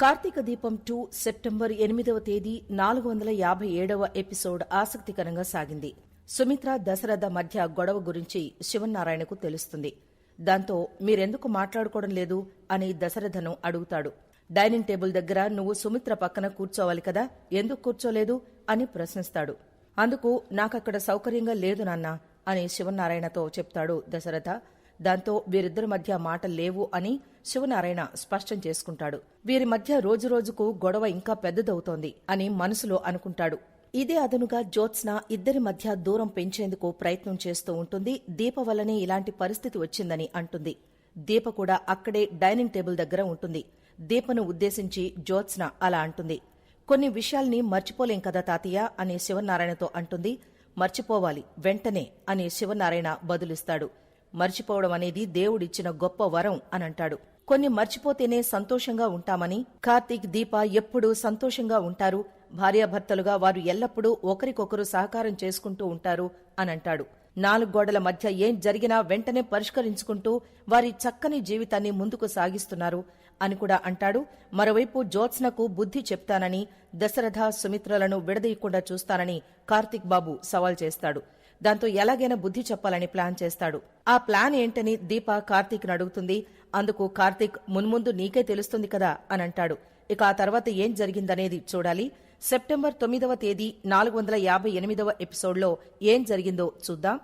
కార్తీక దీపం two September ఎనిమిదవ తేదీ నాలుగు వందల యాభై ఏడవ ఎపిసోడ్ ఆసక్తికరంగా సాగింది. సుమిత్ర దశరథ మధ్య గొడవ గురించి శివనారాయణకు తెలుస్తుంది. దాంతో మీరెందుకు మాట్లాడుకోవడం లేదు? అని దశరథను అడుగుతాడు. డైనింగ్ టేబుల్ దగ్గర నువ్వు సుమిత్ర పక్కన కూర్చోవాలి కదా ఎందుకు కూర్చోలేదు? అని ప్రశ్నిస్తాడు. అందుకు నాకక్కడ సౌకర్యంగా లేదు నాన్నా అని శివనారాయణతో చెప్తాడు దశరథ. దాంతో వీరిద్దరి మధ్య మాటలు లేవు అని శివనారాయణ స్పష్టం చేసుకుంటాడు. వీరి మధ్య రోజురోజుకు గొడవ ఇంకా పెద్దదవుతోంది అని మనసులో అనుకుంటాడు. ఇదే అదనుగా జ్యోత్స్న ఇద్దరి మధ్య దూరం పెంచేందుకు ప్రయత్నం చేస్తూ ఉంటుంది. దీప వల్లనే ఇలాంటి పరిస్థితి వచ్చిందని అంటుంది. దీప కూడా అక్కడే డైనింగ్ టేబుల్ దగ్గర ఉంటుంది. దీపను ఉద్దేశించి జ్యోత్స్న అలా అంటుంది. కొన్ని విషయాల్ని మర్చిపోలేం కదా తాతయ్య అని శివనారాయణతో అంటుంది. మర్చిపోవాలి వెంటనే అని శివనారాయణ బదులిస్తాడు. మర్చిపోవడం అనేది దేవుడిచ్చిన గొప్ప వరం అని అంటాడు కొన్ని మర్చిపోతేనే సంతోషంగా ఉంటామని కార్తీక్ దీప ఎప్పుడూ సంతోషంగా ఉంటారు. భార్యాభర్తలుగా వారు ఎల్లప్పుడూ ఒకరికొకరు సహకారం చేసుకుంటూ ఉంటారు అని అంటాడు నాలుగు గోడల మధ్య ఏం జరిగినా వెంటనే పరిష్కరించుకుంటూ వారి చక్కని జీవితాన్ని ముందుకు సాగిస్తున్నారు అని కూడా అంటాడు. మరోవైపు జ్యోత్స్నకు బుద్ధి చెప్తానని దశరథ సుమిత్రలను విడదీయకుండా చూస్తానని కార్తీక్ బాబు సవాల్ చేస్తాడు. దాంతో ఎలాగైనా బుద్ధి చెప్పాలని ప్లాన్ చేస్తాడు. ఆ ప్లాన్ ఏంటని దీప కార్తీక్ అడుగుతుంది. అందుకు కార్తీక్ మున్ముందు నీకే తెలుస్తుంది కదా అని అంటాడు. ఇక ఆ తర్వాత ఏం జరిగిందనేది చూడాలి. సెప్టెంబర్ తొమ్మిదవ తేదీ నాలుగు వందల యాభై ఎనిమిదవ ఎపిసోడ్లో ఏం జరిగిందో చూద్దాం.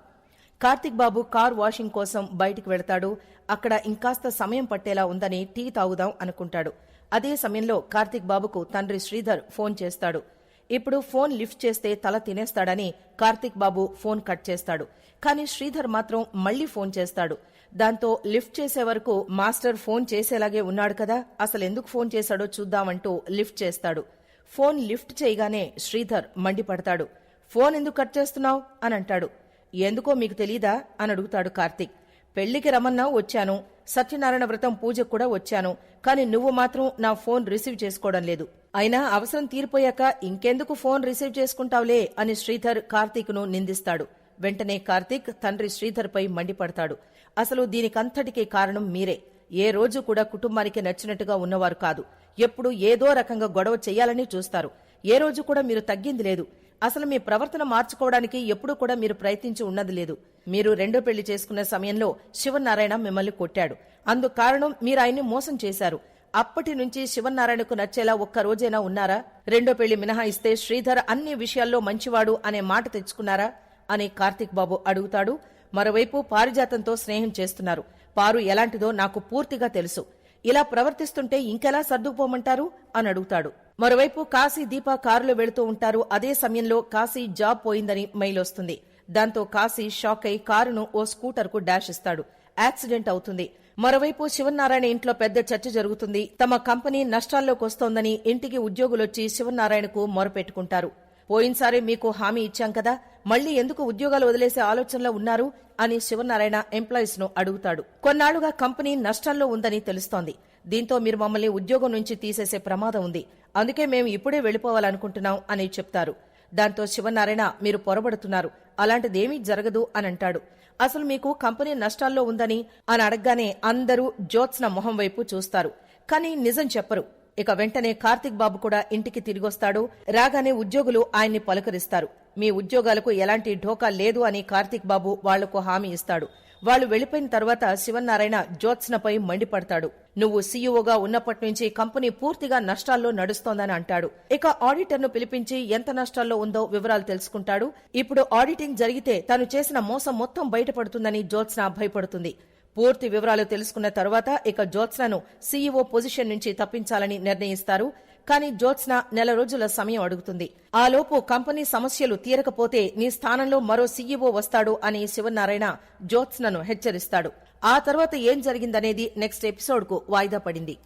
కార్తిక్ బాబు కార్ వాషింగ్ కోసం బయటికి వెళతాడు. అక్కడ ఇంకాస్త సమయం పట్టేలా ఉందని టీ తాగుదాం అనుకుంటాడు. అదే సమయంలో కార్తిక్ బాబుకు తండ్రి శ్రీధర్ ఫోన్ చేస్తాడు. ఇప్పుడు ఫోన్ లిఫ్ట్ చేస్తే తల తినేస్తాడని కార్తిక్ బాబు ఫోన్ కట్ చేస్తాడు. కానీ శ్రీధర్ మాత్రం మళ్ళీ ఫోన్ చేస్తాడు. దాంతో లిఫ్ట్ చేసే వరకు మాస్టర్ ఫోన్ చేసేలాగే ఉన్నాడు కదా అసలు ఎందుకు ఫోన్ చేశాడో చూద్దామంటూ లిఫ్ట్ చేస్తాడు. ఫోన్ లిఫ్ట్ చేయగానే శ్రీధర్ మండిపడతాడు. ఫోన్ ఎందుకు కట్ చేస్తున్నావు? అని అంటాడు. ఎందుకో మీకు తెలీదా? అని అడుగుతాడు కార్తీక్. పెళ్ళికి రమన్నా వచ్చాను. సత్యనారాయణ వ్రతం పూజకు కూడా వచ్చాను. కానీ నువ్వు మాత్రం నా ఫోన్ రిసీవ్ చేసుకోవడం లేదు. అయినా అవసరం తీరిపోయాక ఇంకెందుకు ఫోన్ రిసీవ్ చేసుకుంటావులే అని శ్రీధర్ కార్తీక్ను నిందిస్తాడు. వెంటనే కార్తీక్ తండ్రి శ్రీధర్పై మండిపడతాడు. అసలు దీనికంతటికీ కారణం మీరే. ఏ రోజు కూడా కుటుంబానికి నచ్చినట్టుగా ఉన్నవారు కాదు. ఎప్పుడు ఏదో రకంగా గొడవ చేయాలని చూస్తారు. ఏ రోజు కూడా మీరు తగ్గింది లేదు. అసలు మీ ప్రవర్తన మార్చుకోవడానికి ఎప్పుడూ కూడా మీరు ప్రయత్నించి ఉన్నది లేదు. మీరు రెండో పెళ్ళి చేసుకున్న సమయంలో శివనారాయణ మిమ్మల్ని కొట్టాడు. అందుకు కారణం మీరు ఆయన్ని మోసం చేశారు. అప్పటి నుంచి శివనారాయణకు నచ్చేలా ఒక్క రోజైనా ఉన్నారా? రెండో పెళ్ళి మినహాయిస్తే శ్రీధర్ అన్ని విషయాల్లో మంచివాడు అనే మాట తెచ్చుకున్నారా? అని కార్తీక్ బాబు అడుగుతాడు. మరోవైపు పారిజాతంతో స్నేహం చేస్తున్నారు. పారు ఎలాంటిదో నాకు పూర్తిగా తెలుసు. ఇలా ప్రవర్తిస్తుంటే ఇంకెలా సర్దుకుపోమంటారు? అని అడుగుతాడు. మరోవైపు కాశీ దీప కారులో వెళుతూ ఉంటారు. అదే సమయంలో కాశీ జాబ్ పోయిందని మెయిల్ వస్తుంది. దాంతో కాశీ షాక్ అయి కారును ఓ స్కూటర్కు డాష్ ఇస్తాడు. యాక్సిడెంట్ అవుతుంది. మరోవైపు శివనారాయణ ఇంట్లో పెద్ద చర్చ జరుగుతుంది. తమ కంపెనీ నష్టాల్లోకి వస్తోందని ఇంటికి ఉద్యోగులొచ్చి శివనారాయణకు మొరపెట్టుకుంటారు. పోయినసారి మీకు హామీ ఇచ్చాం కదా మళ్ళీ ఎందుకు ఉద్యోగాలు వదిలేసే ఆలోచనలో ఉన్నారు అని శివనారాయణ ఎంప్లాయీస్ను అడుగుతాడు. కొన్నాళ్ళుగా కంపెనీ నష్టాల్లో ఉందని తెలుస్తోంది. దీంతో మీరు మమ్మల్ని ఉద్యోగం నుంచి తీసేసే ప్రమాదం ఉంది. అందుకే మేము ఇప్పుడే వెళ్ళిపోవాలనుకుంటున్నాం అని చెప్తారు. దాంతో శివనారాయణ మీరు పొరబడుతున్నారు. అలాంటిదేమీ జరగదు అని అంటాడు అసలు మీకు కంపెనీ నష్టాల్లో ఉందని అని అడగగానే అందరూ జ్యోత్స్న మొహం వైపు చూస్తారు. కానీ నిజం చెప్పరు. ఇక వెంటనే కార్తిక్ బాబు కూడా ఇంటికి తిరిగొస్తాడు. రాగానే ఉద్యోగులు ఆయన్ని పలకరిస్తారు. మీ ఉద్యోగాలకు ఎలాంటి ఢోకా లేదు అని కార్తిక్ బాబు వాళ్ళకు హామీ ఇస్తాడు. వాళ్ళు వెళ్ళిపోయిన తర్వాత శివనారాయణ జ్యోత్స్నపై మండిపడతాడు. నువ్వు సీఈఓగా ఉన్నప్పటి నుంచి కంపెనీ పూర్తిగా నష్టాల్లో నడుస్తోందని అంటాడు. ఇక ఆడిటర్ను పిలిపించి ఎంత నష్టాల్లో ఉందో వివరాలు తెలుసుకుంటాడు. ఇప్పుడు ఆడిటింగ్ జరిగితే తను చేసిన మోసం మొత్తం బయటపడుతుందని జ్యోత్స్న భయపడుతుంది. పూర్తి వివరాలు తెలుసుకున్న తర్వాత ఇక జ్యోత్స్నను సీఈఓ పొజిషన్ నుంచి తప్పించాలని నిర్ణయిస్తారు. కానీ జోత్స్న నెల రోజుల సమయం అడుగుతుంది. ఆలోపు కంపెనీ సమస్యలు తీరకపోతే నీ స్థానంలో మరో సీఈఓ వస్తాడు అని శివనారాయణ జోత్స్నను హెచ్చరిస్తాడు. ఆ తర్వాత ఏం జరిగిందనేది నెక్స్ట్ ఎపిసోడ్కు వాయిదా పడింది.